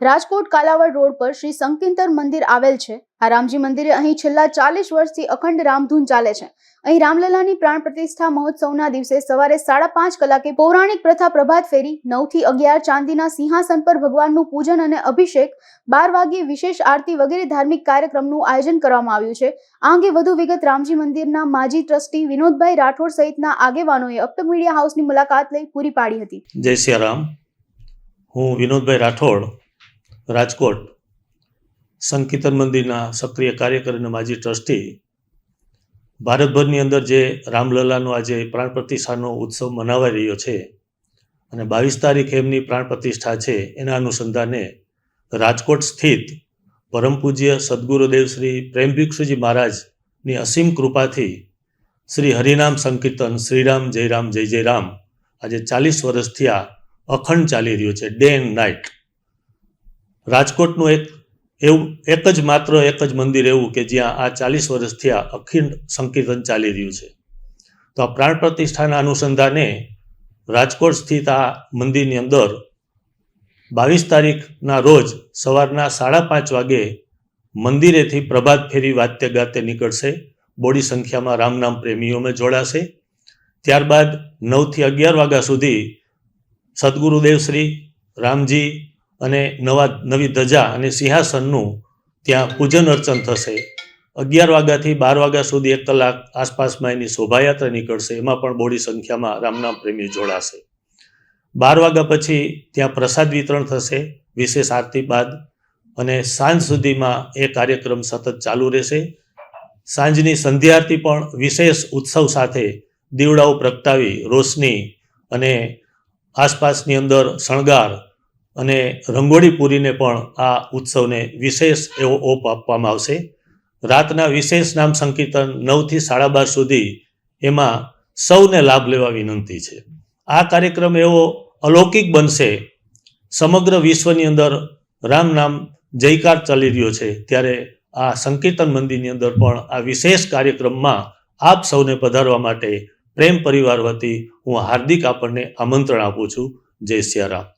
Rajkot Kalavad road પર શ્રી સંકિંતર મંદિર આવેલ છે. આ રામજી મંદિરે અહીં છેલ્લા ચાલીસ વર્ષથી અખંડ રામધૂન ચાલે છે. અહીં રામલલાની પ્રાણ પ્રતિષ્ઠા મહોત્સવના દિવસે સવારે સાડા પાંચ કલાકે પૌરાણિક પ્રથા પ્રભાત ફેરી નવથી અગિયાર ચાંદીના સિંહાસન પર ભગવાનનું પૂજન અને અભિષેક, બાર વાગ્યે વિશેષ આરતી વગેરે ધાર્મિક કાર્યક્રમનું આયોજન કરવામાં આવ્યું છે. આ અંગે વધુ વિગત રામજી મંદિરના માજી ટ્રસ્ટી વિનોદભાઈ રાઠોડ સહિતના આગેવાનોએ અપટક મીડિયા હાઉસની મુલાકાત લઈ પૂરી પાડી હતી. જય સિયારામ. હું વિનોદભાઈ રાઠોડ રાજકોટ સંકીર્તન મંદિરના સક્રિય કાર્યકર અને માજી ટ્રસ્ટી ભારતભરની અંદર જે રામલલાનો આજે પ્રાણ પ્રતિષ્ઠાનો ઉત્સવ મનાવાઈ રહ્યો છે અને બાવીસ તારીખ એમની પ્રાણ પ્રતિષ્ઠા છે, એના અનુસંધાને રાજકોટ સ્થિત પરમ પૂજ્ય સદગુરુદેવ શ્રી પ્રેમ ભિક્ષુજી મહારાજની અસીમ કૃપાથી શ્રી હરિનામ સંકીર્તન, શ્રીરામ જય રામ જય જય રામ આજે ચાલીસ વર્ષથી આ અખંડ ચાલી રહ્યું છે, ડે એન્ડ નાઇટ. રાજકોટનું એક, એવું, એક જ માત્ર એક જ મંદિર એવું કે જ્યાં આ ચાલીસ વર્ષથી આ અખંડ સંકીર્તન ચાલી રહ્યું છે. તો આ પ્રાણ પ્રતિષ્ઠાના અનુસંધાને રાજકોટ સ્થિત આ મંદિરની અંદર બાવીસ તારીખના રોજ સવારના સાડા પાંચ વાગે મંદિરેથી પ્રભાત ફેરી વાત્ય ગાતે નીકળશે. બોડી સંખ્યામાં રામનામ પ્રેમીઓમાં જોડાશે. ત્યારબાદ નવથી અગિયાર વાગ્યા સુધી સદગુરુદેવ શ્રી રામજી અને નવા, નવી ધજા અને સિંહાસનનું ત્યાં પૂજન અર્ચન થશે. અગિયાર વાગ્યાથી બાર વાગ્યા સુધી એક કલાક આસપાસમાં એની શોભાયાત્રા નીકળશે. એમાં પણ બોડી સંખ્યામાં રામનામ પ્રેમી જોડાશે. બાર વાગ્યા પછી ત્યાં પ્રસાદ વિતરણ થશે, વિશેષ આરતી બાદ, અને સાંજ સુધીમાં એ કાર્યક્રમ સતત ચાલુ રહેશે. સાંજની સંધ્યા આરતી પણ વિશેષ ઉત્સવ સાથે દીવડાઓ પ્રગટાવી, રોશની અને આસપાસની અંદર શણગાર અને રંગોળી પૂરીને પણ આ ઉત્સવને વિશેષ એવો ઓપ આપવામાં આવશે. રાતના વિશેષ નામ સંકીર્તન નવથી સાડા બાર સુધી એમાં સૌને લાભ લેવા વિનંતી છે. આ કાર્યક્રમ એવો અલૌકિક બનશે. સમગ્ર વિશ્વની અંદર રામ નામ જયકાર ચાલી રહ્યો છે. ત્યારે આ સંકીર્તન મંદિરની અંદર પણ આ વિશેષ કાર્યક્રમમાં આપ સૌને પધારવા માટે પ્રેમ પરિવાર વતી હું હાર્દિક આપણને આમંત્રણ આપું છું. જય સિયારામ